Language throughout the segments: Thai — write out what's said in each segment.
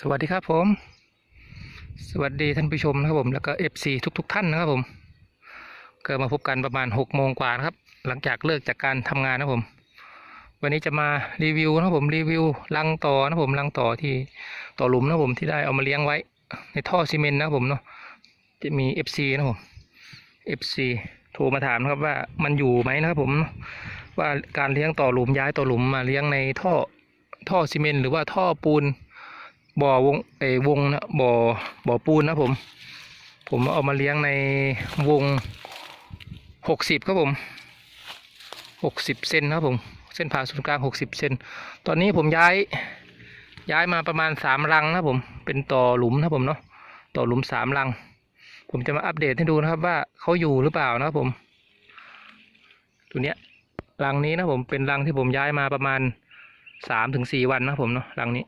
สวัสดีครับผม สวัสดีท่านผู้ชมนะครับผมแล้วก็เอฟซีทุก ๆ ท่านนะครับผมก็มาพบกันประมาณหกโมงกว่านะครับหลังจากเลิกจากการทำงานนะครับผม วันนี้จะมารีวิวนะครับผมรีวิวรังต่อนะครับผมรังต่อที่ต่อหลุมนะครับผมที่ได้เอามาเลี้ยงไว้ ในท่อซีเมนต์นะครับผมเนาะจะมี FC นะครับผม FC โทรมาถามนะครับว่ามันอยู่ไหมนะครับผมว่าการเลี้ยงต่อหลุมย้ายต่อหลุมมาเลี้ยงในท่อท่อซีเมนต์หรือว่าท่อปูน บ่อวงเอวงนะบ่อบ่อปูนนะผม ผมเอามาเลี้ยงในวงหกสิบครับผมหกสิบเซนนะครับผมเส้นผ่าศูนย์กลางหกสิบเซนตอนนี้ผมย้ายย้ายมาประมาณสามรังนะผม เป็นต่อหลุมนะผมเนาะต่อหลุมสามรัง ผมจะมาอัปเดตให้ดูนะครับว่าเขาอยู่หรือเปล่านะผมตัวเนี้ยรังนี้นะผมเป็นรังที่ผมย้ายมาประมาณสามถึงสี่วันนะผมเนาะรังนี้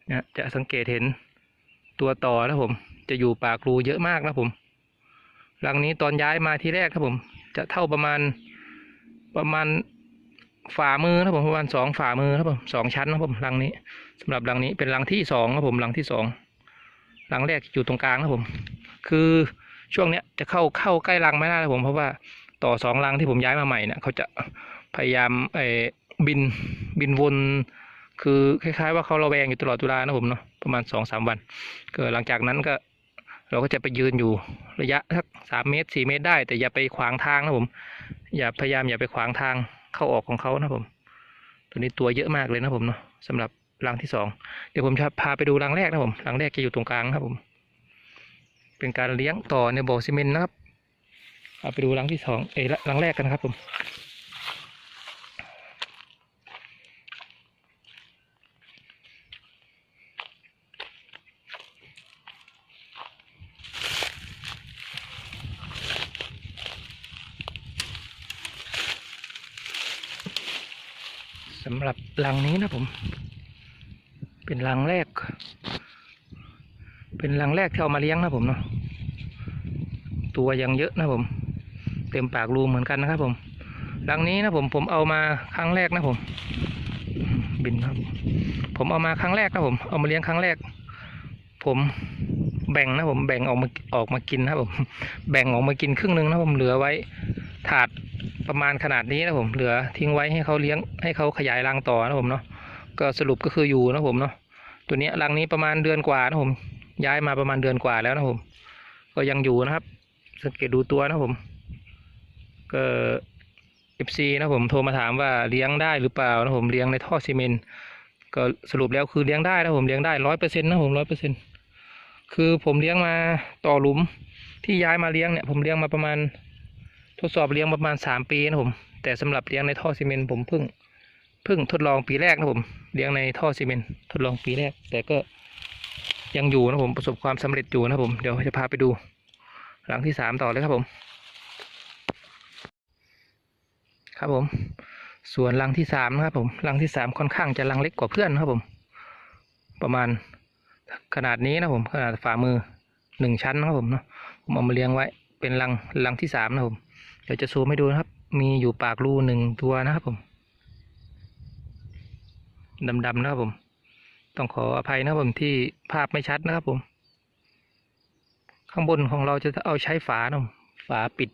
เนี่ยจะสังเกตเห็นตัวต่อนะผม จะอยู่ปากรูเยอะมากนะผมรังนี้ตอนย้ายมาที่แรกครับผม จะเท่าประมาณประมาณฝ่ามือนะผมประมาณสองฝ่ามือนะผมสองชั้นนะผมรังนี้สำหรับรังนี้เป็นรังที่สองนะผมรังที่สองรังแรกอยู่ตรงกลางนะผม คือช่วงเนี้ยจะเข้าเข้าใกล้รังไม่ได้นะผม เพราะว่าต่อสองรังที่ผมย้ายมาใหม่เนี่ยเขาจะพยายามเออบินบินวน คือคล้ายๆว่าเขาระแวงอยู่ตลอดเวลานะผมเนาะประมาณสองสามวัน ก็หลังจากนั้นก็เราก็จะไปยืนอยู่ระยะสักสามเมตรสี่เมตรได้ แต่อย่าไปขวางทางนะผม อย่าพยายามอย่าไปขวางทางเข้าออกของเขานะผม ตัวนี้ตัวเยอะมากเลยนะผมเนาะสำหรับรังที่สองเดี๋ยวผมจะพาไปดูรังแรกนะผมรังแรกจะอยู่ตรงกลางครับผม เป็นการเลี้ยงต่อในบ่อซีเมนต์นะครับเอาไปดูรังที่สองเอ้รังแรกกันนะครับผมำหรับรังนี้นะผม เป็นรังแรก เป็นรังแรกที่เอามาเลี้ยงนะผมเนาะตัวยังเยอะนะผม เต็มปากรูเหมือนกันนะครับผมรังนี้นะผมผมเอามาครั้งแรกนะผม บินครับ ผมเอามาครั้งแรกนะผม เอามาเลี้ยงครั้งแรก ผมแบ่งนะผมแบ่งออกมาออกมากินนะผม แบ่งออกมากินครึ่งหนึงนะผมเหลือไว้ ถาด ประมาณขนาดนี้นะผมเหลือทิ้งไว้ให้เขาเลี้ยงให้เขาขยายรังต่อนะผมเนาะก็สรุปก็คืออยู่นะผมเนาะตัวนี้รังนี้ประมาณเดือนกว่านะผม ย้ายมาประมาณเดือนกว่าแล้วนะผม ก็ยังอยู่นะครับ สังเกตดูตัวนะผม ก็เอฟซีนะผมโทรมาถามว่าเลี้ยงได้หรือเปล่านะผมเลี้ยงในท่อซีเมนต์ก็สรุปแล้วคือเลี้ยงได้นะผมเลี้ยงได้ร้อยเปอร์เซ็นต์นะผมร้อยเปอร์เซ็นต์คือผมเลี้ยงมาต่อหลุมที่ย้ายมาเลี้ยงเนี่ย ผมเลี้ยงมาประมาณ ทดสอบเลี้ยงประมาณสามปีนะผม แต่สำหรับเลี้ยงในท่อซีเมนต์ผมเพิ่งเพิ่งทดลองปีแรกนะผมเลี้ยงในท่อซีเมนต์ทดลองปีแรก แต่ก็ยังอยู่นะผมประสบความสำเร็จอยู่นะผมเดี๋ยวจะพาไปดู หลังที่สามต่อเลยครับผม ครับผม ส่วนรังที่สามนะครับผมรังที่สามค่อนข้างจะรังเล็กกว่าเพื่อนนะครับผม ประมาณขนาดนี้นะผมขนาดฝ่ามือหนึ่งชั้นนะครับผมเนาะผมเอามาเลี้ยงไว้เป็นรังรังที่สามนะครับผม ดี๋ยวจะซูมให้ดูนะครับ มีอยู่ปากรูหนึ่งตัวนะครับผมดำๆนะครับผม ต้องขออภัยนะครับผมที่ภาพไม่ชัดนะครับผม ข้างบนของเราจะเอาใช้ฝานะฝาปิด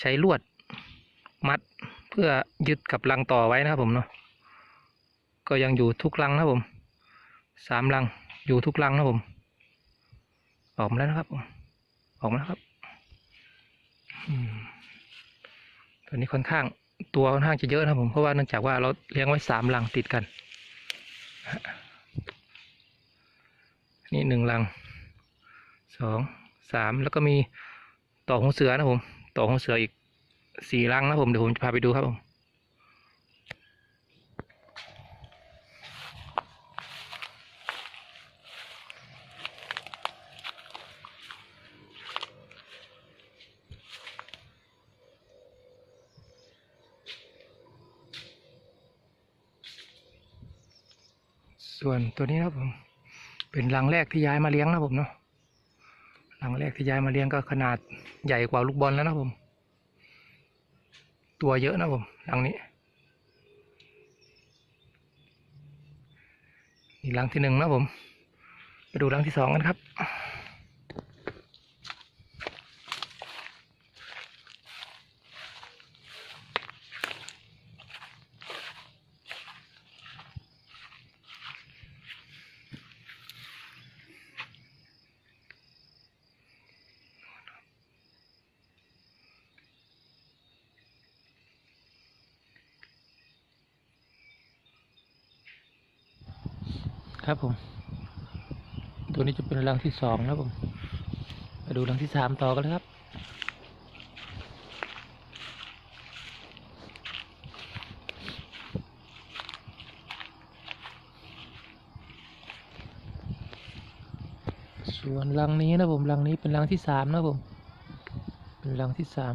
ใช้ลวด มัดเพื่อยึดกับรังต่อไว้นะครับผมเนาะก็ยังอยู่ทุกรังนะครับผมสามรังอยู่ทุกรังนะครับผม ออกมาแล้วนะครับผมออกมาแล้วครับ อืม ตัวนี้ค่อนข้างตัวค่อนข้างจะเยอะนะผมเพราะว่าเนื่องจากว่าเราเลี้ยงไว้สามลังติดกันนี่หนึ่งลังสองสามแล้วก็มีต่อของเสือนะผม ต่อของเสืออีกสี่ลังนะผมเดี๋ยวผมจะพาไปดูครับผม ส่วนตัวนี้ครับผมเป็นรังแรกที่ย้ายมาเลี้ยงนะผมเนาะรังแรกที่ย้ายมาเลี้ยงก็ขนาดใหญ่กว่าลูกบอลแล้วนะผม ตัวเยอะนะผมรังนี้นี่หลังที่หนึ่งนะผม ไปดูรังที่สองกันครับ ครับผม ตัวนี้จะเป็นรังที่สองนะครับผมไปดูรังที่สามต่อกันเลยครับ ส่วนรังนี้นะผมรังนี้เป็นรังที่สามนะผม เป็นรังที่สาม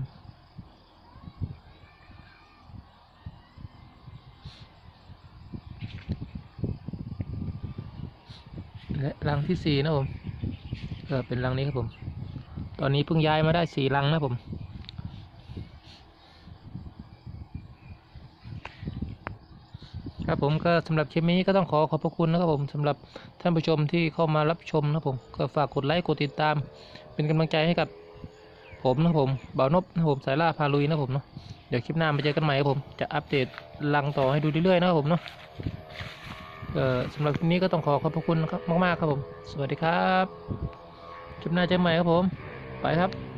และรังที่สี่นะผมเออเป็นรังนี้ครับผม ตอนนี้เพิ่งย้ายมาได้สี่รังนะผม ครับผมก็สำหรับคลิปนี้ก็ต้องขอขอบพระคุณนะครับผมสำหรับท่านผู้ชมที่เข้ามารับชมนะครับผมก็ฝากกดไลค์กดติดตาม เป็นกำลังใจให้กับผมนะครับผมบ่าวนบนะครับผมสายล่าพาลุยนะครับผมเนาะเดี๋ยวคลิปหน้ามาเจอกันใหม่ครับผมจะอัปเดตรังต่อให้ดูเรื่อยๆนะครับผมเนาะ ก็สำหรับคลิปนี้ก็ต้องขอขอบพระคุณครับมากๆครับผม สวัสดีครับ คลิปหน้าเจอกันใหม่ครับผม ไปครับ